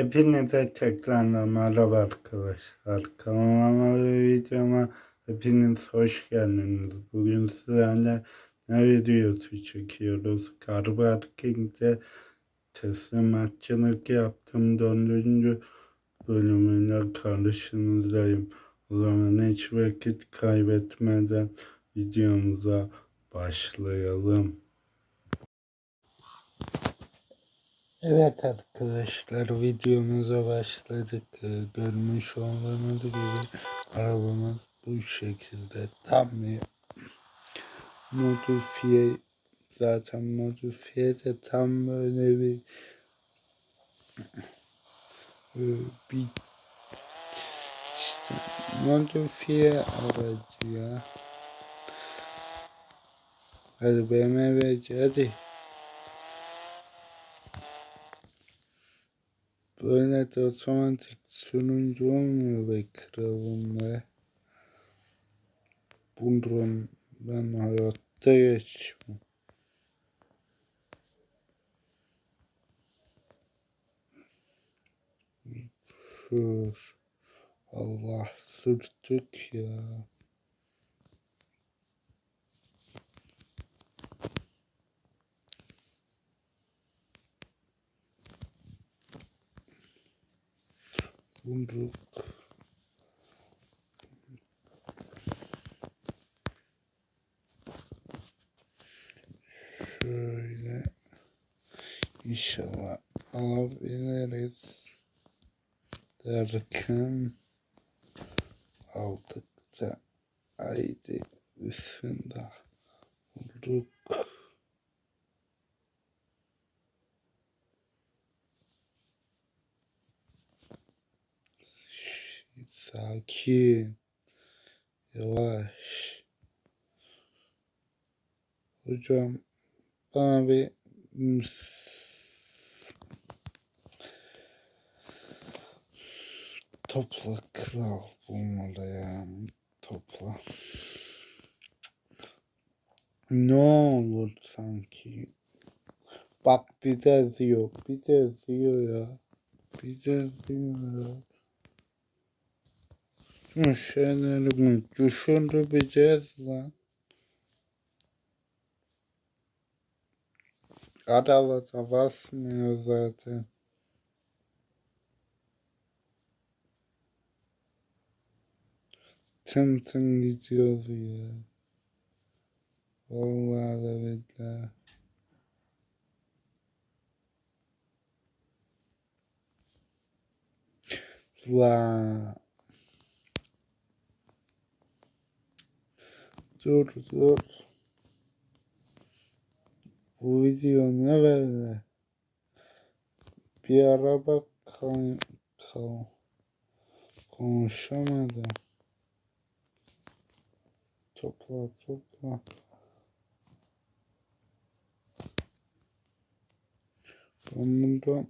Hepinize tekrardan merhaba arkadaşlar. Kanalıma ve videoma hepiniz hoş geldiniz. Bugün sizlerle ne videosu çekiyoruz? Carver King'de teslimatçılık yaptım. Dördüncü bölümüyle karşınızdayım. O zaman hiç vakit kaybetmeden videomuza başlayalım. Evet arkadaşlar videomuza başladık. Ee, Görmüş olduğunuz gibi arabamız bu şekilde tam bir modifiye zaten modifiye de tam böyle bir e, bir işte modifiye aracı ya. Hadi BMW'ci hadi. Böyle de otomatik sürüncü olmuyor be kralım be. Bundan ben hayatta geçmem. Allah sürttük ya. Yumruk. Şöyle inşallah alabiliriz derken aldıkça haydi bismillah vurduk. Sakin. Yavaş. Hocam bana bir topla kral bulmalı ya. Topla. Ne olur sanki. Bak bir de diyor. Bir de diyor ya. Bir de diyor ya. Şeylerimi düşünebileceğiz lan. Araba da basmıyor zaten. Tın tın gidiyor ya. Vallahi de billahi. Vay. Dur dur. Bu video ne böyle? Bir araba kan, konuşamadım. Topla topla. Ben bundan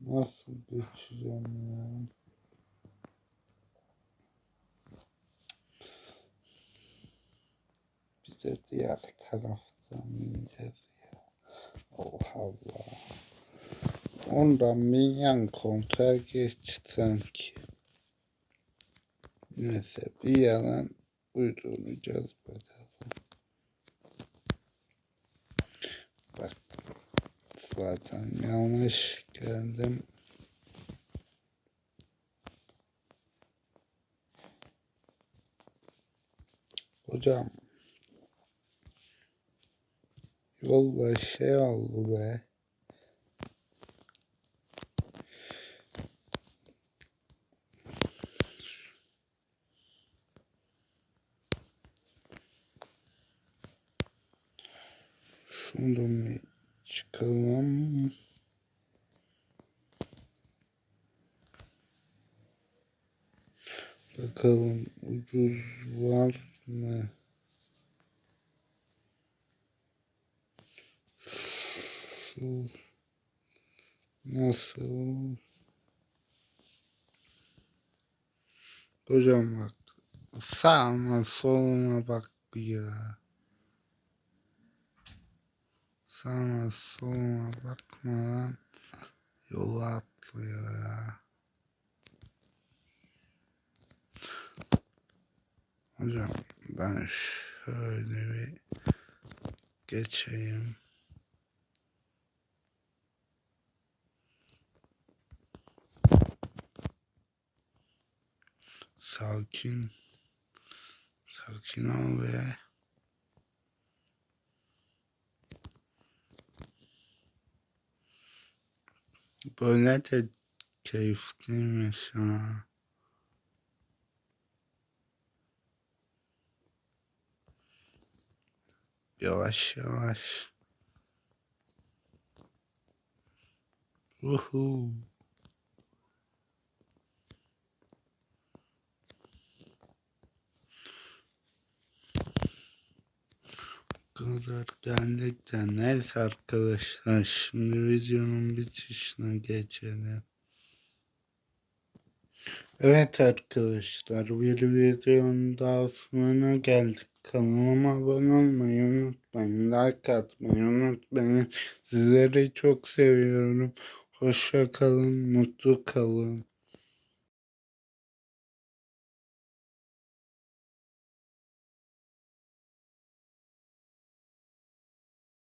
nasıl geçeceğim ya? Diğer taraftan bineceğiz ya. Allah Allah. Ondan bir yan koltuğa geç sanki. Neyse bir yalan uyduracağız bakalım. Bak zaten yanlış geldim. Hocam Yolda şey oldu be. Şuradan bir çıkalım. Bakalım ucuz var mı? Şu nasıl? Hocam bak sağına soluna bak ya. Sağına soluna bakmadan Yola atlıyor ya. Hocam ben şöyle bir geçeyim. Sakin. Sakin ol ve böyle de keyifliymiş ha. Yavaş kadar geldik de neyse arkadaşlar şimdi videonun bitişine geçelim. Evet arkadaşlar bir videonun daha sonuna geldik. Kanalıma abone olmayı unutmayın. Like atmayı unutmayın. Sizleri çok seviyorum. Hoşça kalın, mutlu kalın.